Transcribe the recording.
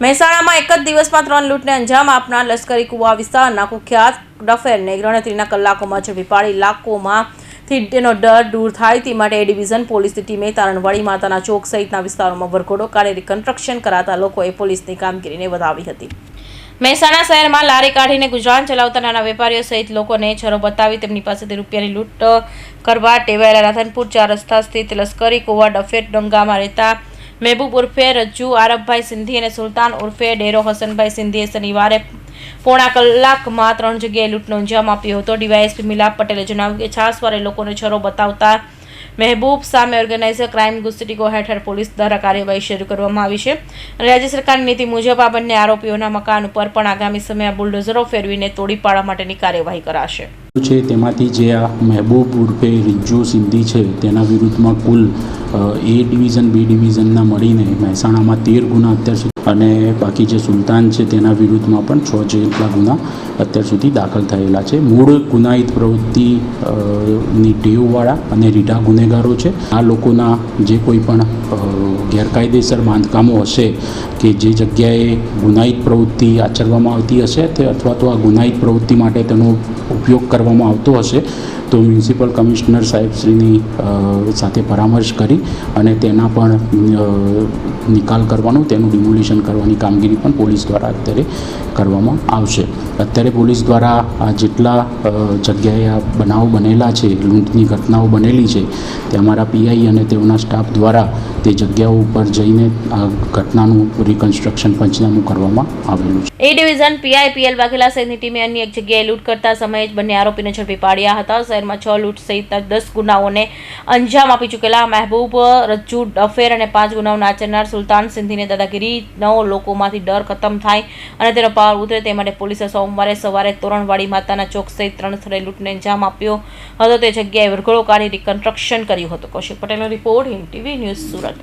મહેસાણામાં એક જ દિવસમાં ત્રણ લૂંટને અંજામ આપનાર લશ્કરી કુવા વિસ્તારના કુખ્યાત ડફેરને ગણતરીના કલાકોમાં ઝડપી પાડી લાખોમાંથી તેનો ડર દૂર થાય તે માટે એ ડિવિઝન પોલીસની ટીમે તારણવાડી માતાના ચોક સહિતના વિસ્તારોમાં વરઘોડો કાઢી રિકન્સ્ટ્રક્શન કરાતા લોકોએ પોલીસની કામગીરીને વધાવી હતી. મહેસાણા શહેરમાં લારી કાઢીને ગુજરાન ચલાવતા નાના વેપારીઓ સહિત લોકોને છરો બતાવી તેમની પાસેથી રૂપિયાની લૂંટ કરવા ટેવાયેલા રાધનપુર ચાર રસ્તા સ્થિત લશ્કરી કુવા ડફેટ ડંગામાં રહેતા મહેબૂબ ઉર્ફે રજ્જુ આરબભાઈ સિંધી અને સુલતાન ઉર્ફે ડેરો હસનભાઈ સિંધીએ શનિવારે પોણા કલાકમાં ત્રણ જગ્યાએ લૂંટનો અંજામ આપ્યો હતો. ડીવાયએસપી મિલાપ પટેલે જણાવ્યું કે છાસવારે લોકોને છરો બતાવતા મહેબૂબ સામે ઓર્ગેનાઇઝર ક્રાઇમ ગુસ્તીકો હેઠળ પોલીસ દ્વારા કાર્યવાહી શરૂ કરવામાં આવી છે. અને રાજ્ય સરકારની નીતિ મુજબ આ બંને આરોપીઓના મકાન ઉપર પણ આગામી સમયે બુલડોઝરો ફેરવીને તોડી પાડવા માટેની કાર્યવાહી કરાશે. છે તેમાંથી જે આ મહેબૂબ ઉર્ફે રિજ્જુ સિંધી છે, તેના વિરુદ્ધમાં કુલ એ ડિવિઝન, બી ડિવિઝનના મળીને મહેસાણામાં તેર ગુના અત્યાર સુધી અને બાકી જે સુલતાન છે તેના વિરુદ્ધમાં પણ છ જેટલા ગુના અત્યાર સુધી દાખલ થયેલા છે. મૂળ ગુનાહિત પ્રવૃત્તિ ની ટેવવાળા અને રીઢા ગુનેગારો છે. આ લોકોના જે કોઈ પણ ગેરકાયદેસર બાંધકામો હશે કે જે જગ્યાએ ગુનાહિત પ્રવૃત્તિ આચરવામાં આવતી હશે તે અથવા તો આ ગુનાહિત પ્રવૃત્તિ માટે તેનો ઉપયોગ કરવામાં આવતો હશે તો મ્યુનિસિપલ કમિશનર સાહેબશ્રીની સાથે પરામર્શ કરી અને તેના પણ નિકાલ કરવાનો, તેનું ડિમોલિશન કરવાની કામગીરી પણ પોલીસ દ્વારા અત્યારે કરવામાં આવશે. અત્યારે પોલીસ દ્વારા આ જેટલા જગ્યાએ આ બનાવો બનેલા છે, લૂંટની ઘટનાઓ બનેલી છે, તે અમારા પીઆઈ અને તેઓના સ્ટાફ દ્વારા તે જગ્યાઓ ઉપર જઈને આ ઘટનાનું રિકન્સ્ટ્રક્શન પંચનામું કરવામાં આવેલું છે. એ ડિવિઝન પીઆઈપીએલ વાઘેલા સહિતની ટીમે અન્ય એક જગ્યાએ લૂંટ કરતા સમયે જ બંને આરોપીને ઝડપી પાડ્યા હતા. શહેરમાં છ લૂંટ સહિતના દસ ગુનાઓને અંજામ આપી ચૂકેલા મહેબૂબ, રજ્જુ, ડફેર અને પાંચ ગુનાઓને આચરનાર સુલતાન સિંધીને દાદાગીરીનો લોકોમાંથી ડર ખતમ થાય અને તેનો પાવર ઉતરે તે માટે પોલીસે સોમવારે સવારે તોરણવાડી માતાના ચોક સહિત ત્રણ સ્થળે લૂંટને અંજામ આપ્યો હતો. તે જગ્યાએ વરઘોડો કાઢી રિકન્સ્ટ્રક્શન કર્યું હતું. કૌશિક પટેલનો report Hind TV news Surat.